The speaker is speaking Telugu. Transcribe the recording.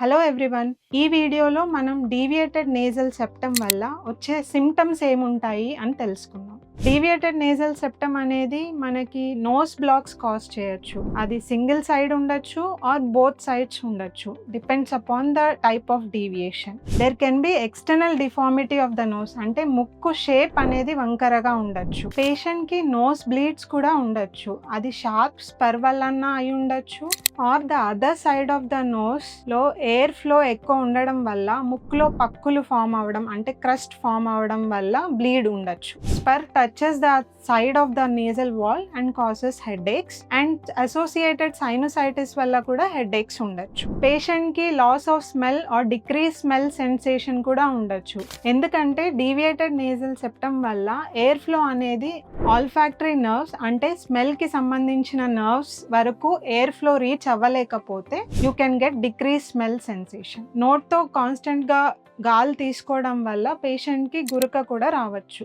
హలో ఎవ్రీవన్ ఈ వీడియోలో మనం డీవియేటెడ్ నేజల్ సెప్టమ్ వల్ల వచ్చే సిమ్టమ్స్ ఏముంటాయి అని తెలుసుకుందాం. డీవియేటెడ్ నేజల్ సెప్టమ్ అనేది మనకి నోస్ బ్లాక్స్ కాజ్ చేయొచ్చు. అది సింగిల్ సైడ్ ఉండొచ్చు ఆర్ బోత్ సైడ్స్ ఉండొచ్చు. Depends upon the type of deviation there can be external deformity of the nose అంటే ముక్కు షేప్ అనేది వంకరగా ఉండొచ్చు. పేషెంట్కి నోస్ బ్లీడ్స్ కూడా ఉండొచ్చు. అది షార్ప్ స్పర్ వల్లన్నా అయి ఉండొచ్చు. Or the other side of the నోస్లో air flow ఎక్కువ ఉండడం వల్ల ముక్కులో పక్కులు ఫామ్ అవ్వడం అంటే క్రస్ట్ ఫామ్ అవ్వడం వల్ల బ్లీడ్ ఉండొచ్చు. Spur touches the side of the nasal wall and causes headaches and associated sinusitis వల్ల కూడా హెడ్ ఏక్స్ ఉండొచ్చు. పేషెంట్కి loss of smell or decrease smell sensation కూడా ఉండొచ్చు. ఎందుకంటే డీవియేటెడ్ నేజల్ సెప్టమ్ వల్ల ఎయిర్ ఫ్లో అనేది ఆల్ఫాక్టరీ నర్వ్స్ అంటే స్మెల్కి సంబంధించిన నర్వ్స్ వరకు air flow reach అవ్వలేకపోతే you can get decrease smell sensation నోట్తో కాన్స్టెంట్గా గాలి తీసుకోవడం వల్ల పేషెంట్కి గురక కూడా రావచ్చు.